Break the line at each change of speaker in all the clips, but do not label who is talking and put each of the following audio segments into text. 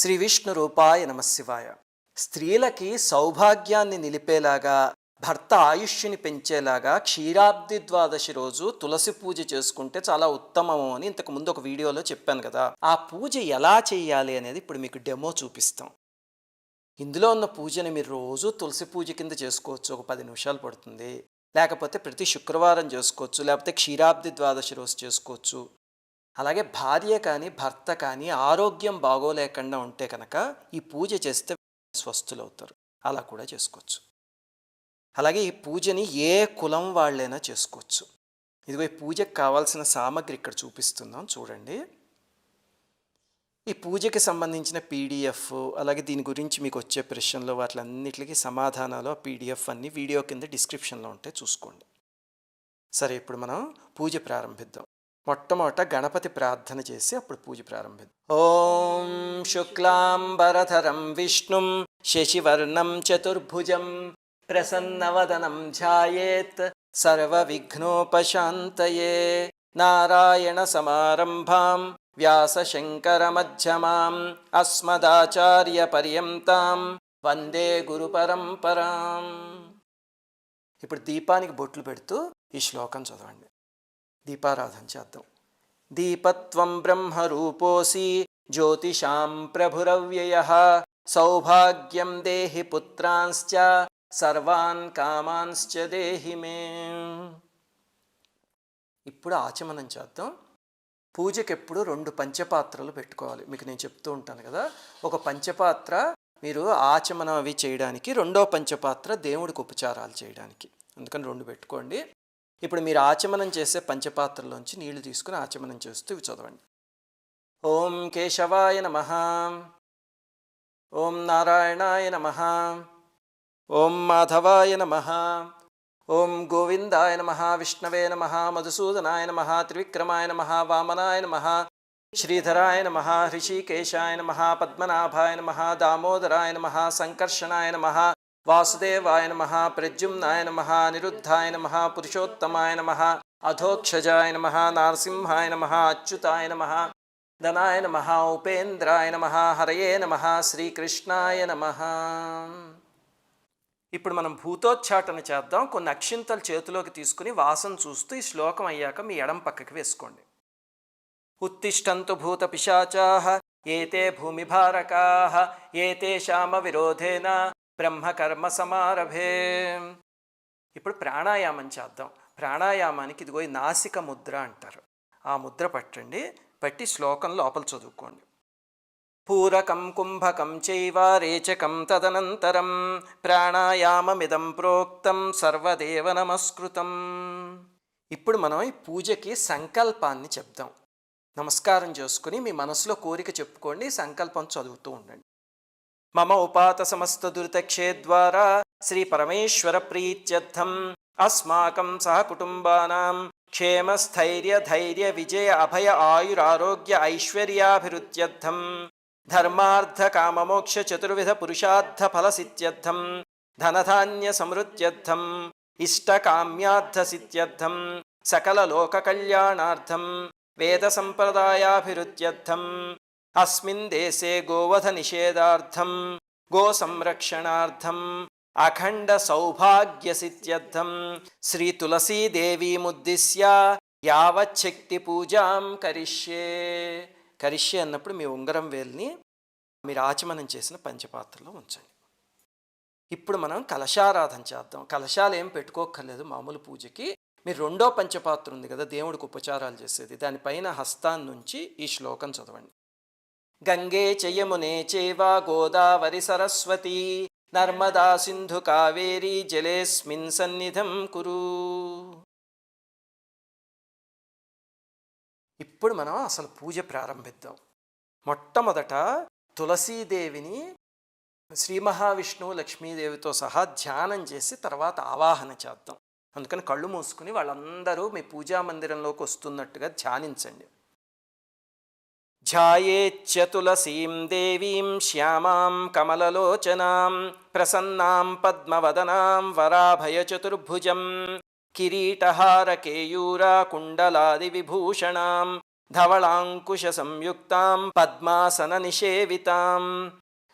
శ్రీ విష్ణు రూపాయ నమశివాయ స్త్రీలకి సౌభాగ్యాన్ని నిలిపేలాగా భర్త ఆయుష్యుని పెంచేలాగా క్షీరాబ్ది ద్వాదశి రోజు తులసి పూజ చేసుకుంటే చాలా ఉత్తమము అని ఇంతకు ముందు ఒక వీడియోలో చెప్పాను కదా. ఆ పూజ ఎలా చేయాలి అనేది ఇప్పుడు మీకు డెమో చూపిస్తాం. ఇందులో ఉన్న పూజని మీరు రోజు తులసి పూజ కింద చేసుకోవచ్చు ఒక పది నిమిషాలు పడుతుంది. లేకపోతే ప్రతి శుక్రవారం చేసుకోవచ్చు లేకపోతే క్షీరాబ్ది ద్వాదశి రోజు చేసుకోవచ్చు. అలాగే భార్య కానీ భర్త కానీ ఆరోగ్యం బాగోలేకుండా ఉంటే కనుక ఈ పూజ చేస్తే స్వస్థులవుతారు. అలా కూడా చేసుకోవచ్చు. అలాగే ఈ పూజని ఏ కులం వాళ్ళైనా చేసుకోవచ్చు. ఇదిగో ఈ పూజకు కావాల్సిన సామగ్రి ఇక్కడ చూపిస్తున్నాం చూడండి. ఈ పూజకి సంబంధించిన పీడిఎఫ్ అలాగే దీని గురించి మీకు వచ్చే ప్రశ్నలు వాటిలన్నిటికీ సమాధానాలు ఆ పీడిఎఫ్ అన్నీ వీడియో కింద డిస్క్రిప్షన్లో ఉంటే చూసుకోండి. సరే ఇప్పుడు మనం పూజ ప్రారంభిద్దాం. మొట్టమొదట గణపతి ప్రార్థన చేసి అప్పుడు పూజ ప్రారంభిద్దాం ఓం శుక్లాంబరధరం విష్ణుం శశివర్ణం చతుర్భుజం ప్రసన్నవదనం ధ్యాయేత్ సర్వవిఘ్నోపశాంతయే నారాయణ సమారంభాం వ్యాసశంకరమధ్యమాం అస్మదాచార్యపర్యంతాం వందే గురుపరంపరాం. ఇప్పుడు దీపానికి బొట్లు పెడుతూ ఈ శ్లోకం చదవండి. దీపారాధన చేద్దాం. దీపత్వం బ్రహ్మరూపోసి జ్యోతిషాం ప్రభురవ్యయ సౌభాగ్యం దేహి పుత్రాంశ్చ సర్వాన్ కామాంశ్చ దేహి మే. ఇప్పుడు ఆచమనం చేద్దాం. పూజకి ఎప్పుడు రెండు పంచపాత్రలు పెట్టుకోవాలి. మీకు నేను చెప్తూ ఉంటాను కదా ఒక పంచపాత్ర మీరు ఆచమనం అవి చేయడానికి రెండో పంచపాత్ర దేవుడికి ఉపచారాలు చేయడానికి. అందుకని రెండు పెట్టుకోండి. ఇప్పుడు మీరు ఆచమనం చేసే పంచపాత్రలోంచి నీళ్ళు తీసుకుని ఆచమనం చేస్తూ ఇవి చదవండి. ఓం కేశవాయ నమ. ఓం నారాయణాయ నమ. ఓం మాధవాయ నమ. ఓం గోవిందాయ నమ. విష్ణవే నమ. మధుసూదనాయ నమ. త్రివిక్రమాయ నమ. వామనాయ నమ. శ్రీధరాయ నమ. హృషికేశాయ నమ. పద్మనాభాయ నమ. దామోదరాయ నమ. సంకర్షణాయ నమ. వాసుదేవాయ నమ ప్రద్యుమ్నాయ నమ నిరుద్ధాయ నమ పురుషోత్తమాయ నమ అధోక్షజాయ నమ నారసింహాయ నమ అచ్యుతాయ నమ ధనాయ నమ ఉపేంద్రాయ నమ హరయే నమ శ్రీకృష్ణాయ నమ. ఇప్పుడు మనం భూతోచ్చాటన చేద్దాం. కొన్ని అక్షింతలు చేతిలోకి తీసుకుని వాసన చూస్తూ ఈ శ్లోకం అయ్యాక మీ ఎడం పక్కకి వేసుకోండి. ఉత్తిష్టంతు భూత పిశాచాహ ఏతే భూమిభారకాహ ఏతేషామ విరోధేన బ్రహ్మకర్మ సమారభే ఇప్పుడు ప్రాణాయామం చేద్దాం. ప్రాణాయామానికి ఇదిగో నాసిక ముద్ర అంటారు. ఆ ముద్ర పట్టండి పట్టి శ్లోకం లోపల చదువుకోండి. పూరకం కుంభకం చైవ రేచకం తదనంతరం ప్రాణాయామమిదం ప్రోక్తం సర్వదేవ నమస్కృతం. ఇప్పుడు మనం ఈ పూజకి సంకల్పాన్ని చెప్దాం. నమస్కారం చేసుకుని మీ మనసులో కోరిక చెప్పుకోండి సంకల్పం చదువుతూ ఉండండి. మమ ఉపాత సమస్త దురితక్షే ద్వారా శ్రీ పరమేశ్వర ప్రీత్యర్థం అస్మాకం సహకుటుంబానాం క్షేమ స్థైర్య ధైర్య విజయ అభయ ఆయురారోగ్య ఐశ్వర్యాభివృత్యర్థం. ధర్మార్థ కామమోక్ష చతుర్విధ పురుషార్థ ఫలసిత్యర్థం ధనధాన్య సమృత్యర్థం ఇష్టకామ్యార్థ సిద్ధ్యర్థం సకల లోక కళ్యాణార్థం వేద సంప్రదాయాభివృద్ధ్యర్థం అస్మిన్ దేశే గోవధ నిషేధార్థం గో సంరక్షణార్థం అఖండ సౌభాగ్య సిద్ధ్యర్థం శ్రీ తులసీదేవీముద్దిశ్య యావచ్చక్తి పూజాం కరిష్యే కరిష్యే అన్నప్పుడు మీ ఉంగరం వేల్ని మీరు ఆచమనం చేసిన పంచపాత్రలో ఉంచండి. ఇప్పుడు మనం కలశారాధన చేద్దాం. కలశాలు ఏం పెట్టుకోక్కర్లేదు. మామూలు పూజకి మీరు రెండో పంచపాత్ర ఉంది కదా దేవుడికి ఉపచారాలు చేసేది. దానిపైన హస్తాన్ని నుంచి ఈ శ్లోకం చదవండి. గంగే చయమునే చేవా గోదావరి సరస్వతి. నర్మదా సింధు కావేరీ జలేస్మిన్ సన్నిధం కురు. ఇప్పుడు మనం అసలు పూజ ప్రారంభిద్దాం. మొట్టమొదట తులసీదేవిని శ్రీ మహావిష్ణువు లక్ష్మీదేవితో సహా ధ్యానం చేసి తర్వాత ఆవాహన చేద్దాం. అందుకని కళ్ళు మూసుకుని వాళ్ళందరూ మీ పూజా మందిరంలోకి వస్తున్నట్టుగా ధ్యానించండి. ధ్యాయేచ్చతులసీం దేవీం శ్యామాం కమలలోచనాం ప్రసన్నాం పద్మవదనాం వరాభయచతుర్భుజం కిరీటహార కేయూరా కుండలాది విభూషణాం ధవళాంకుశ సంయుక్తాం పద్మాసన నిషేవితాం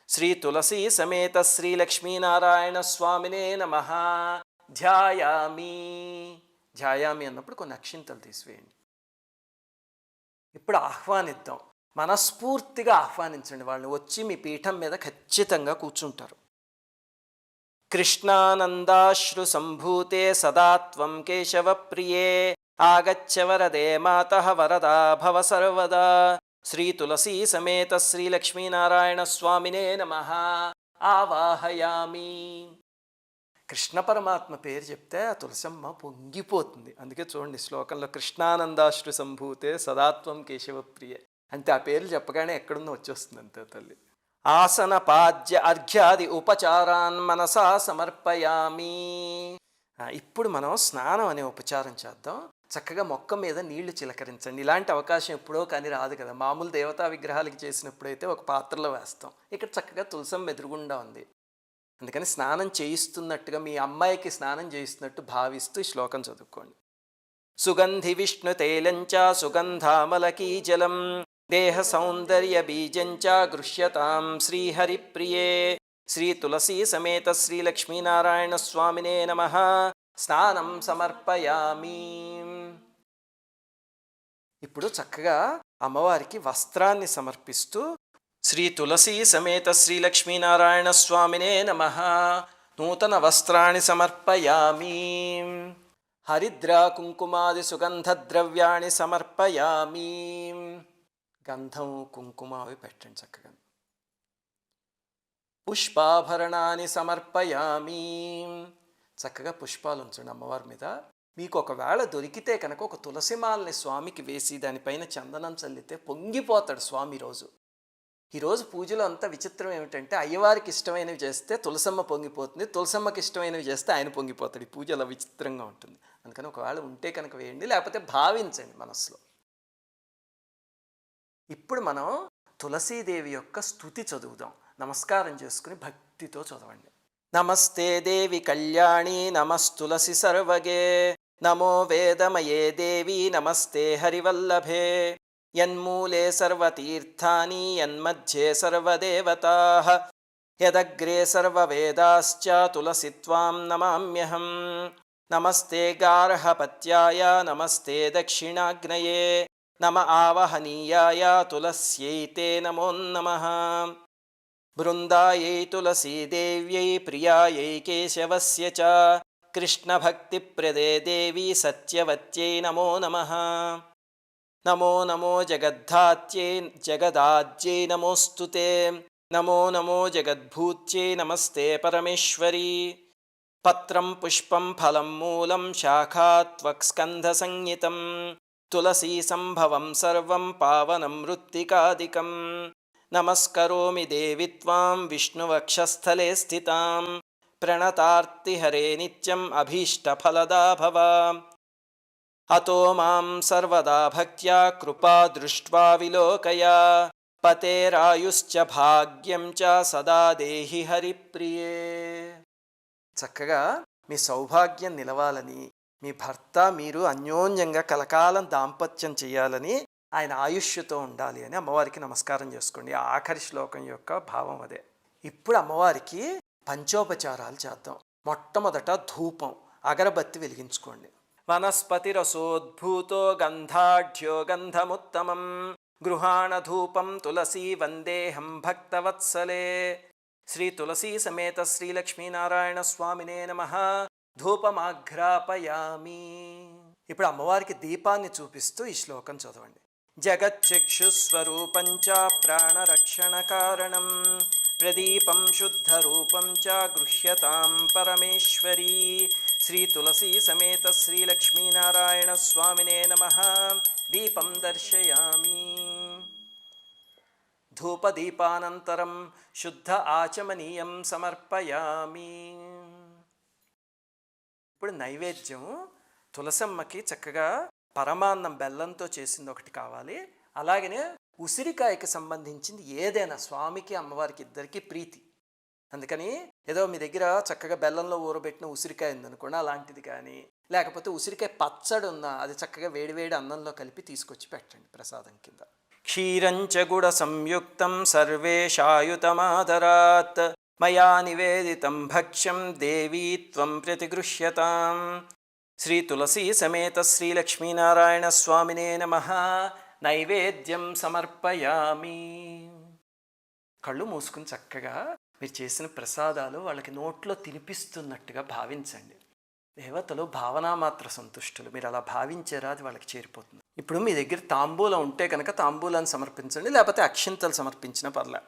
శ్రీ తులసీ సమేత శ్రీ లక్ష్మీనారాయణ స్వామినే నమ. ధ్యాయామి. ధ్యాయామి అన్నప్పుడు కొన్ని అక్షింతలు తీసివేయండి. ఇప్పుడు ఆహ్వానిద్దాం. మనస్ఫూర్తిగా ఆహ్వానించండి. వాళ్ళని వచ్చి మీ పీఠం మీద ఖచ్చితంగా కూర్చుంటారు. కృష్ణానందాశ్రు సంభూతే సదాత్వం కేశవ ప్రియే. ఆగచ్చ వరదే మాత వరదా భవ సర్వదా. శ్రీ తులసీ సమేత శ్రీ లక్ష్మీనారాయణ స్వామినే నమ. ఆవాహయామి. కృష్ణ పరమాత్మ పేరు చెప్తే ఆ తులసమ్మ పొంగిపోతుంది. అందుకే చూడండి శ్లోకంలో కృష్ణానందాశ్రు సంభూతే సదాత్వం కేశవ అంటే ఆ పేర్లు చెప్పగానే ఎక్కడుందో వచ్చేస్తుంది అంతే తల్లి. ఆసన పాద్య అర్ఘ్యాది ఉపచారాన్ మనసా సమర్పయామి. ఇప్పుడు మనం స్నానం అనే ఉపచారం చేద్దాం. చక్కగా మొక్క మీద నీళ్ళు చిలకరించండి. ఇలాంటి అవకాశం ఎప్పుడో కానీ రాదు కదా. మామూలు దేవతా విగ్రహాలకి చేసినప్పుడైతే ఒక పాత్రలో వేస్తాం. ఇక్కడ చక్కగా తులసం ఎదురుగుండా ఉంది. అందుకని స్నానం చేయిస్తున్నట్టుగా మీ అమ్మాయికి స్నానం చేయిస్తున్నట్టు భావిస్తూ ఈ శ్లోకం చదువుకోండి. సుగంధి విష్ణు తైలంచ సుగంధామలకీ జలం. దేహ సౌందర్య బీజంచ గృహ్యతాం శ్రీహరిప్రియే. శ్రీ తులసీ సమేత శ్రీ లక్ష్మీనారాయణ స్వామినే నమ. స్నానం సమర్పయామి. ఇప్పుడు చక్కగా అమ్మవారికి వస్త్రాన్ని సమర్పిస్తూ శ్రీ తులసీ సమేత శ్రీ లక్ష్మీనారాయణ స్వామినే నమ. నూతన వస్త్రాన్ని సమర్పయామి. హరిద్రా కుంకుమాది సుగంధ ద్రవ్యాన్ని సమర్పయామి. గంధం కుంకుమ అవి పెట్టండి చక్కగా. పుష్పాభరణాన్ని సమర్పయామి. చక్కగా పుష్పాలు ఉంచండి అమ్మవారి మీద. మీకు ఒకవేళ దొరికితే కనుక ఒక తులసిమాలని స్వామికి వేసి దానిపైన చందనం చల్లితే పొంగిపోతాడు స్వామి రోజు. ఈరోజు పూజలో అంత విచిత్రం ఏమిటంటే అయ్యవారికి ఇష్టమైనవి చేస్తే తులసమ్మ పొంగిపోతుంది తులసమ్మకి ఇష్టమైనవి చేస్తే ఆయన పొంగిపోతాడు. ఈ పూజ అలా విచిత్రంగా ఉంటుంది. అందుకని ఒకవేళ ఉంటే కనుక వేయండి లేకపోతే భావించండి మనసులో ఇప్పుడు మనం తులసీదేవి యొక్క స్థుతి చదువుదాం. నమస్కారం చేసుకుని భక్తితో చదవండి. నమస్తే దేవి కళ్యాణి నమస్తులసి సర్వగే. నమో వేదమయే దేవి నమస్తే హరివల్లభే. యన్మూలే సర్వతీర్థాని యన్మధ్యే సర్వదేవతా. యదగ్రే సర్వవేదాశ్చ తులసి త్వాం నమామ్యహం. నమస్తే గార్హపత్యాయ నమస్తే దక్షిణాగ్నయే. నమ ఆవహనీయాయ తులస్యైతే నమో నమ. బృందాయై తులసీదేవ్యై ప్రియాయై కేశవస్య చ. కృష్ణభక్తిప్రదే దేవి సత్యవత్యై నమో నమ. నమో నమో జగద్ధాత్యై జగదాజ్యై నమోస్తు నమో నమో జగద్భూత్యై నమస్తే పరమేశ్వరీ. పత్రం పుష్పం ఫలం మూలం శాఖాత్వక్స్కంధ సంహితం. తులసీ సంభవం సర్వం పావనం మృత్తికాదికం నమస్కరోమి దేవి త్వాం విష్ణువక్షస్థలే స్థితాం. ప్రణతార్తిహరే నిత్యం అభీష్టఫలదా భవ. అతో మాం సర్వదా భక్త్యా కృపా దృష్ట్వా విలోకయ. పతేరాయుశ్చ భాగ్యం చ సదా దేహి హరిప్రియే. చక్కగా మీ సౌభాగ్యం నిలవాలని మీ భర్త మీరు అన్యోన్యంగా కలకాలం దాంపత్యం చేయాలని ఆయన ఆయుష్యతో ఉండాలి అని అమ్మవారికి నమస్కారం చేసుకోండి. ఆఖరి శ్లోకం యొక్క భావం అదే. ఇప్పుడు అమ్మవారికి పంచోపచారాలు చేద్దాం. మొట్టమొదట ధూపం అగరబత్తి వెలిగించుకోండి. వనస్పతి రసోద్భూతో గంధాఢ్యో గంధముత్తమం గృహాణ ధూపం తులసీ వందేహం భక్తవత్సలే. శ్రీ తులసీ సమేత శ్రీ లక్ష్మీనారాయణ స్వామినే నమ. ధూపమాఘ్రాపయామి. ఇప్పుడు అమ్మవారికి దీపాన్ని చూపిస్తూ ఈ శ్లోకం చదవండి. జగచ్చక్షుస్వరూపం చ ప్రాణరక్షణ కారణం. ప్రదీపం శుద్ధరూపం చ గృహ్యతాం పరమేశ్వరీ. శ్రీ తులసీ సమేత శ్రీ లక్ష్మీనారాయణ స్వామినే నమ. దీపం దర్శయామి. ధూపదీపానంతరం శుద్ధ ఆచమనీయం సమర్పయామి. ఇప్పుడు నైవేద్యం తులసమ్మకి చక్కగా పరమాన్నం బెల్లంతో చేసింది ఒకటి కావాలి. అలాగనే ఉసిరికాయకి సంబంధించింది ఏదైనా స్వామికి అమ్మవారికి ఇద్దరికి ప్రీతి. అందుకని ఏదో మీ దగ్గర చక్కగా బెల్లంలో ఊరబెట్టిన ఉసిరికాయ ఉందనుకోండి అలాంటిది కానీ లేకపోతే ఉసిరికాయ పచ్చడి ఉందా అది చక్కగా వేడివేడి అన్నంలో కలిపి తీసుకొచ్చి పెట్టండి ప్రసాదం కింద. క్షీరంచ గుడ సంయుక్తం సర్వేషాయుతమాదరాత్. మయా నివేదితం భక్ష్యం దేవీ త్వం ప్రతిగృహ్యతాం. శ్రీ తులసీ సమేత శ్రీ లక్ష్మీనారాయణ స్వామినే నమ. నైవేద్యం సమర్పయామి. కళ్ళు మూసుకుని చక్కగా మీరు చేసిన ప్రసాదాలు వాళ్ళకి నోట్లో తినిపిస్తున్నట్టుగా భావించండి. దేవతలు భావనామాత్ర సంతుష్టులు. మీరు అలా భావించారా అది వాళ్ళకి చేరిపోతుంది. ఇప్పుడు మీ దగ్గర తాంబూలం ఉంటే కనుక తాంబూలాన్ని సమర్పించండి లేకపోతే అక్షింతలు సమర్పించిన పర్లే.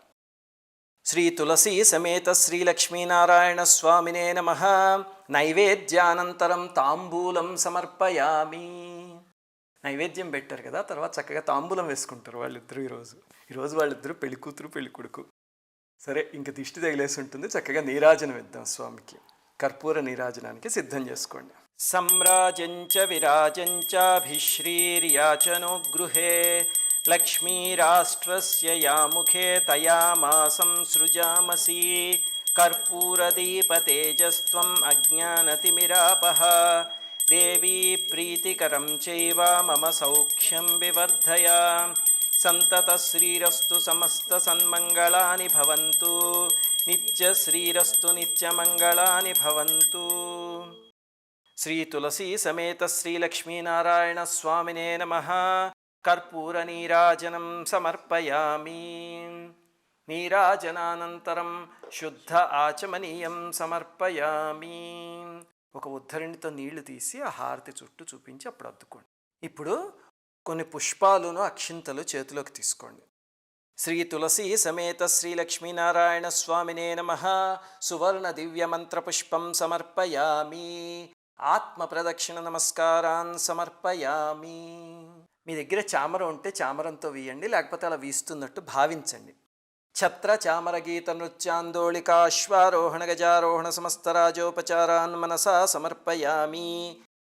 శ్రీ తులసీ సమేత శ్రీ లక్ష్మీనారాయణ స్వామినే నమ. నైవేద్యానంతరం తాంబూలం సమర్పయామి. నైవేద్యం పెట్టారు కదా తర్వాత చక్కగా తాంబూలం వేసుకుంటారు వాళ్ళిద్దరూ ఈరోజు. ఈరోజు వాళ్ళిద్దరూ పెళ్ళి కూతురు పెళ్ళి కొడుకు. సరే ఇంక దిష్టి తగిలేసి ఉంటుంది చక్కగా నీరాజనం ఇద్దాం స్వామికి. కర్పూర నీరాజనానికి సిద్ధం చేసుకోండి. సమ్రాజంచ విరాజంచాభిశ్రీర్యాచనో గృహే లక్ష్మీరాష్ట్రస్య యాముఖే తయా మాసం సృజామసి కర్పూరదీపతేజస్త్వం అజ్ఞానతిమిరాపహ దేవీ ప్రీతికరం చైవ మమ సౌఖ్యం వివర్ధయ సంతత శ్రీరస్తు సమస్త సన్మంగళాని భవంతు నిత్య శ్రీరస్తు నిత్యమంగళాని భవంతు శ్రీ తులసీ సమేత శ్రీ లక్ష్మీనారాయణ స్వామినే నమ కర్పూర నీరాజనం సమర్పయామి. నీరాజనానంతరం శుద్ధ ఆచమనీయం సమర్పయామి. ఒక ఉద్ధరణితో నీళ్ళు తీసి ఆ హారతి చుట్టూ చూపించి అప్పుడు అద్దుకోండి. ఇప్పుడు కొన్ని పుష్పాలను అక్షింతలు చేతిలోకి తీసుకోండి. శ్రీ తులసి సమేత శ్రీ లక్ష్మీనారాయణ స్వామినే నమ. సువర్ణ దివ్య మంత్ర పుష్పం సమర్పయామి. ఆత్మ ప్రదక్షిణ నమస్కారాన్ సమర్పయామి. మీ దగ్గర చామర ఉంటే చామరంతో వీయండి లేకపోతే అలా వీస్తున్నట్టు భావించండి. ఛత్ర చామర గీత నృత్యాందోళికాశ్వారోహణ గజారోహణ సమస్తరాజోపచారాన్ మనసా సమర్పయామి.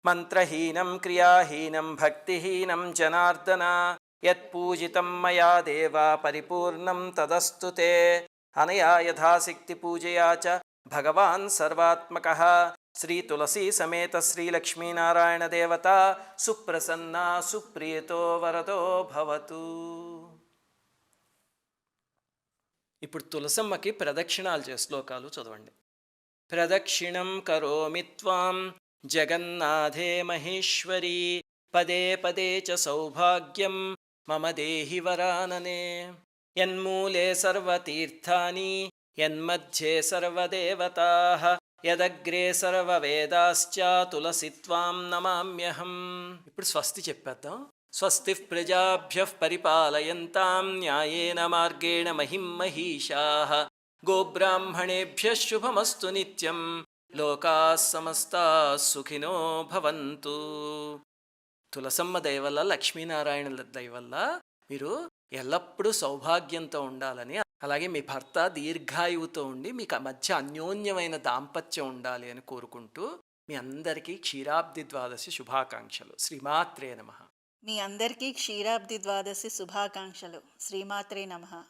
మంత్రహీనం క్రియాహీనం భక్తిహీనం జనార్దన యత్పూజితం మయా దేవా పరిపూర్ణం తదస్తుతే అనయా యథాశక్తి పూజయా చ భగవాన్ సర్వాత్మక. శ్రీ తులసీ సమేత శ్రీ లక్ష్మీనారాయణ దేవత సుప్రసన్న సుప్రియతో వరదో భవతు. ఇప్పుడు తులసమ్మకి ప్రదక్షిణాలు చే శ్లోకాలు చదవండి. ప్రదక్షిణం కరోమి త్వాం జగన్నాథే మహేశ్వరి పదే పదే చ సౌభాగ్యం మమ దేహి వరాననే. యన్మూలే సర్వతీర్థాని యన్మధ్యే సర్వదేవతా యదగ్రే సర్వవేదాశ్చాతులసి త్వాం నమామ్యహం. ఇప్పుడు స్వస్తి చెప్పేద్దాం. స్వస్తి ప్రజాభ్య పరిపాలయంతాం న్యాయేన మార్గేణ మహిం మహిషా. గోబ్రాహ్మణేభ్య శుభమస్తు నిత్యం. లోకా సమస్తా సుఖినో భవంతు. తులసమ్మ దయవల్ల లక్ష్మీనారాయణుల దయవల్ల మీరు ఎల్లప్పుడూ సౌభాగ్యంతో ఉండాలని అలాగే మీ భర్త దీర్ఘాయువుతో ఉండి మీకు మధ్య అన్యోన్యమైన దాంపత్యం ఉండాలి అని కోరుకుంటూ మీ అందరికీ క్షీరాబ్ది ద్వాదశి శుభాకాంక్షలు. శ్రీమాత్రే నమ.
మీ అందరికీ క్షీరాబ్ది ద్వాదశి శుభాకాంక్షలు. శ్రీమాత్రే నమః.